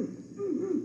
Mm-hmm.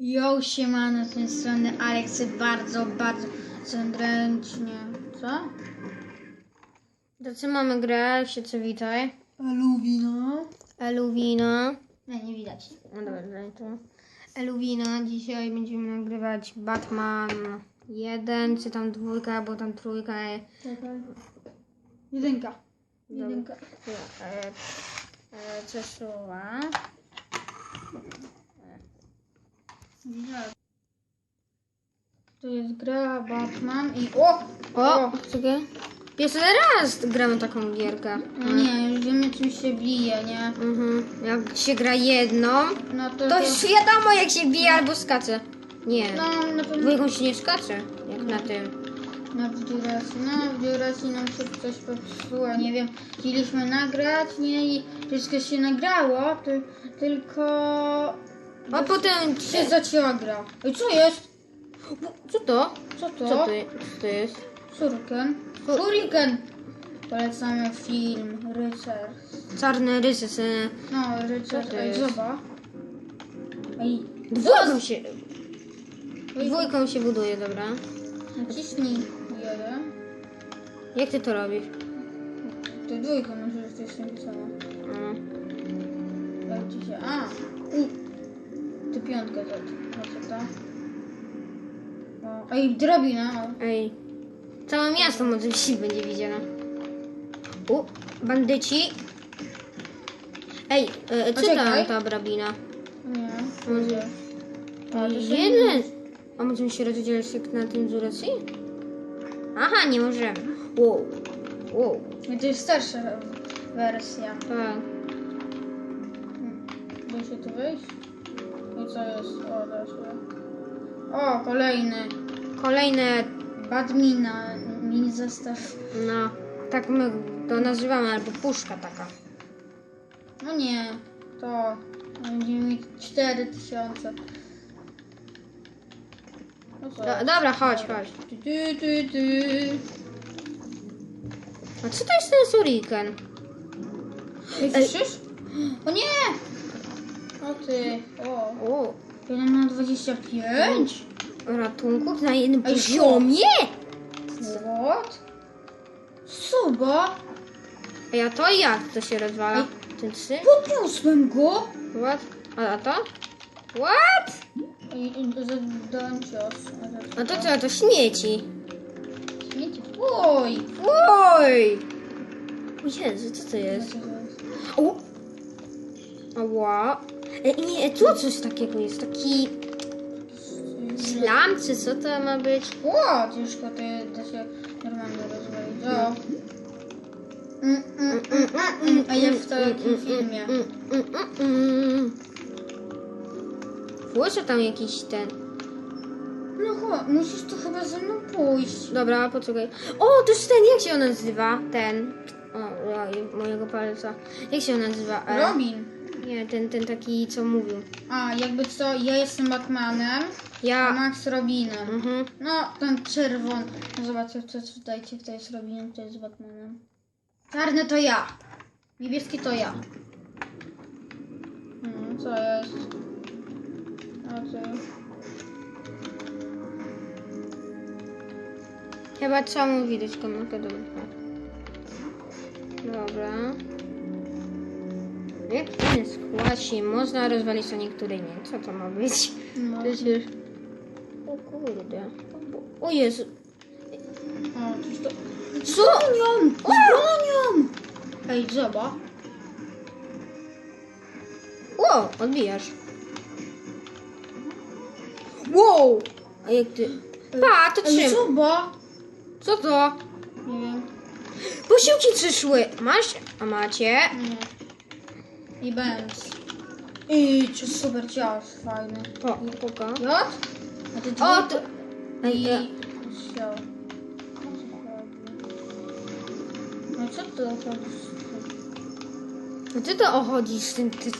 Jo, siemano, z tej strony Aleksy, bardzo, bardzo zręcznie. Co? To co mamy grę? Się co witaj. Eluwino. Eluwina. Nie, nie widać. No dobra, daj tu. Eluwina. Dzisiaj będziemy nagrywać Batman 1, czy tam dwójka, bo tam trójka. Czekaj. Jedynka. Jedynka. E, e, Czeszuła. To jest gra Batman i... O! O, czekaj. Pierwszy raz gramy taką gierkę. No nie, już wiemy czym się bije, nie? Mhm. Jak się gra jedną, No to... to już wiadomo jak się bije albo skacze. Nie. No, na pewno... Dwójką się nie skacze, jak na tym. Na Jurassic, no w Jurassic nam się coś popsuło, nie wiem, chcieliśmy nagrać, nie, i wszystko się nagrało, ty, tylko A potem... się zacięła gra. Ej, co jest? Co to? Co to? Co to, co to jest? Shuriken. Shuriken! Polecamy film Rycerz. Czarne rysy. sy- No, Rycerz, ej. Ej, Dwójką się... Dwójką się buduje, dobra. naciśnij jeden. Jak ty to robisz? To dwójką coś tym samo. No. Jak ci się... A! U. Ty piątkę to. No co to? O, ej, drabina. o. Ej. Całe miasto może się będzie widziane. U, bandyci. Ej, e, co Poczekaj. tam ta drabina? Nie, może. A, to się Jeden. A możemy się rozdzielić jak na tym Zuracji? Aha, nie możemy. Wow. Wow. To jest starsza wersja. Tak. Da się tu wejść? Co jest? O, da się. O, kolejny. Kolejne, Badmina. Mini zestaw. no, tak my to nazywamy, albo puszka taka. No nie, to będziemy mieć 4000. No co? Do, dobra, chodź, chodź. Ty, ty, ty, ty. A co to jest ten Suriken? Ej, Ej. O nie! O ty, o. O, 1 na 25? ratunków na jednym Ej, poziomie? What? Suba? Ej, a to jak to się rozwala? Ten trzy? Podniosłem go! What? A, a to? What? I, i zadałem cios. A to co? To śmieci. Śmieci. Oj! Oj! O Jezu, co to jest? O! Ała. Ej, nie, tu coś takiego jest. Taki slam, czy co to ma być? O, ciężko to da się normalnie rozwalić. O. Mm, mm, mm, mm. A jak w takim filmie. Słyszę tam jakiś ten. No chodź, musisz tu chyba ze mną pójść. Dobra, poczekaj. O, to jest ten, jak się on nazywa? Ten. O, oj, mojego palca. Jak się on nazywa? E, Robin. Nie, ten, ten taki, co mówił. A, jakby co, ja jestem Batmanem, a Ja. Max Robinem. Mhm. No, ten czerwony. No zobaczcie, co czytajcie, kto jest Robinem, kto jest Batmanem. Czarny to ja. Niebieski to ja. Hmm, co jest? A ty? Chyba trzeba mu widać komórkę. Dobra. Jak ten skład się można rozwalić, a niektóre nie. Co to ma być? No. Przecież... O kurde. O Jezu. O, to... Co? bronią! Bronią! Ej, zobacz. Wow, odbijasz. Wow! A jak ty... Pa, to czym? zobacz. Co to? Nie wiem. Posiłki przyszły. Masz? A macie? Nie. I Benz. Ej, czy super cios, fajny. O, puka. Jot? A ty O, to... I... Sio. No co to chodzi? a ty to ochodzisz z tym... Ty...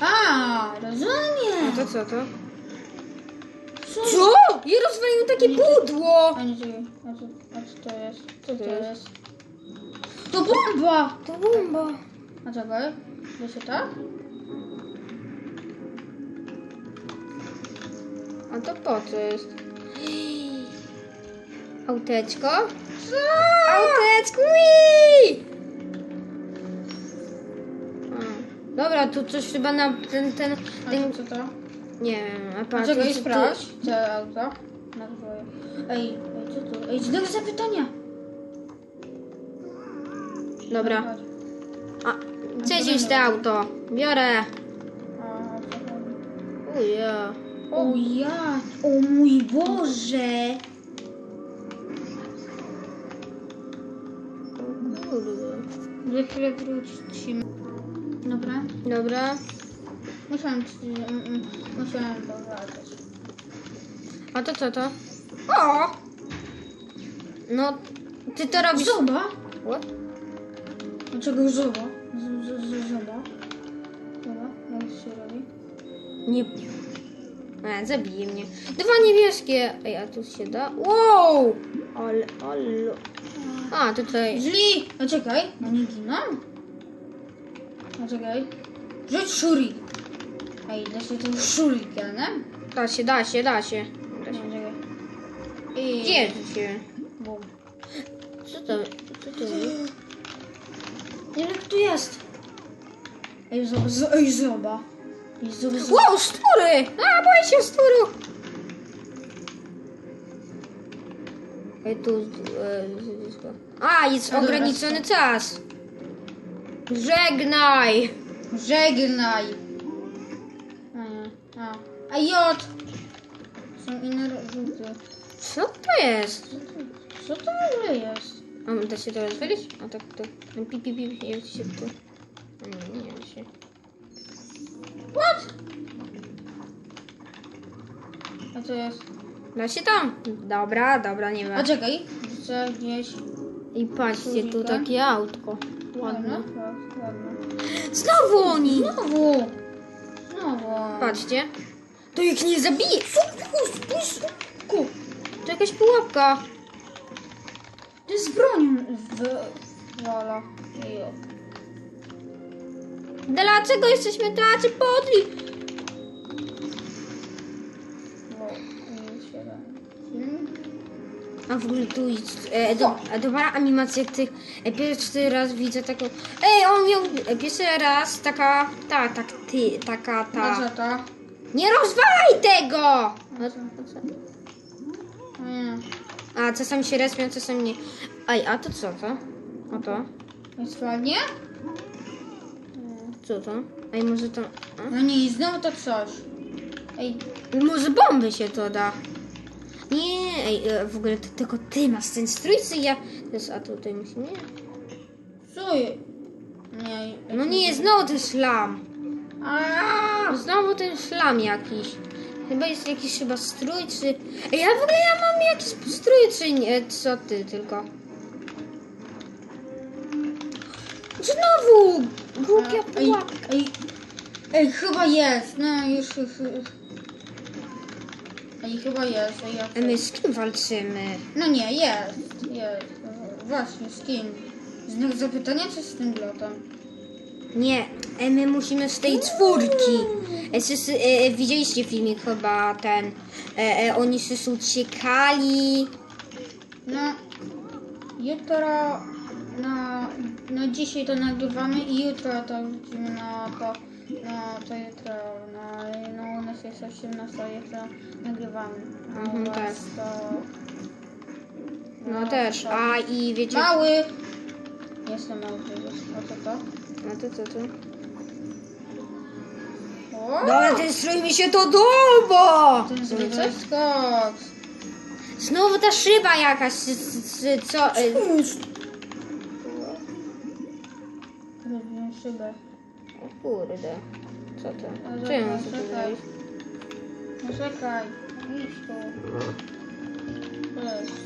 A, rozumiem. A to co to? Co? Co? Ja rozwaliłem takie pudło! A nie, czekaj. A co, a co to jest? Co to To jest? jest? To bomba! To bomba. A czekaj. Da się tak? A to po co jest? Auteczko? Co? Auteczko! Wii! Dobra, tu coś chyba na ten, ten, ten co to? nie wiem, a patrz, Czekaj, tu- sprawdź. Co auto? Na dwoje. Ej, ej, co tu? Ej, znowu zapytania. Dobra, a, chcę wziąć te auto, biorę. Uja. O ja, o mój Boże! Kurde. Chwilę wrócimy. Dobra, Dobra, musiałam, ci- mm, mm, musiałam powracać. a to co to? O! No, ty to robisz... Zoba? What? Dlaczego zoba? Nie. A, zabije mnie. Dwa niebieskie. Ej, a tu się da? Wow! Ale, ale. A, tutaj. Źli! A czekaj, no nie giną? A czekaj. Rzuć szurik. Ej, da się tym shurikenem? Da się, da się, da się. Da No, się. czekaj. I... Gdzie tu się? Bum. Co to? Co to jest? Ile tu jest? Ej, zoba, ej, zoba. Ej, zoba, zoba. Wow, stwory! A, boję się stworu! Ej, tu. E, a, jest A, dobra, ograniczony czas. Żegnaj! Żegnaj. A, nie. A. A J! Są inne rzuty. Co to jest? Co to w ogóle jest? A da się to rozwalić? A tak, to. Pi, pi, pi, jak się tu. A Nie, nie da się. What? Co jest? Da się tam? Dobra, dobra, nie ma. A czekaj. Chcę gdzieś. I patrzcie, tu takie autko. Ładne. Tak, ładne. Znowu oni! Znowu. Znowu. Patrzcie. To ich nie zabije. Spójrz, spójrz. Ku. To jakaś pułapka. To jest broń w... Dlaczego jesteśmy tacy podli? A w ogóle tu jest e, do, a dobra animacja jak ty e, pierwszy raz widzę taką. Ej, on miał e, pierwszy raz taka, ta, tak, ty, taka, ta. Nie rozwalaj tego! O nie. A czasami się respią, czasami nie. Ej, a to co to? A to? Jest ładnie? Co to? Ej, może to. A? No nie, znowu to coś. Ej, Może bomby się to da. Nie, ej, e, w ogóle to, tylko ty masz ten strój, czy ja. To jest, a tutaj musi nie. co je? Nie. No nie, znowu ten szlam. Aaaa! Znowu ten szlam jakiś. Chyba jest jakiś chyba strój, czy... Ej, ja w ogóle ja mam jakiś strój, czy nie? Co ty tylko? Znowu! Głupia Ej, pułapka. ej, ej, chyba jest. No już, już, już. Ej, chyba jest. Ej, ja A my z kim walczymy? No nie, jest, jest. Właśnie, z kim? Znak zapytania czy z tym glotem? Nie, e, my musimy z tej czwórki. E, sys- e, e, widzieliście filmik chyba ten. E, e, oni się uciekali. No, jutro, na, na dzisiaj to nagrywamy i jutro to wrócimy na to, na to jutro, na, no u nas jest 18, jutro nagrywamy. A u Mhm, was tak. To, No też. to- A i wiecie. Mały! Jestem mały, przecież. o co to? A to co to? O! Dobra, ten strój mi się to doba! Ten zły co? skok! Znowu ta szyba jakaś, czy, czy, co? Robiłem szybę. Kurde. Co to? Ale Co ja dobra, muszę tu czekaj. zrobić? No czekaj, idź tu. Weź.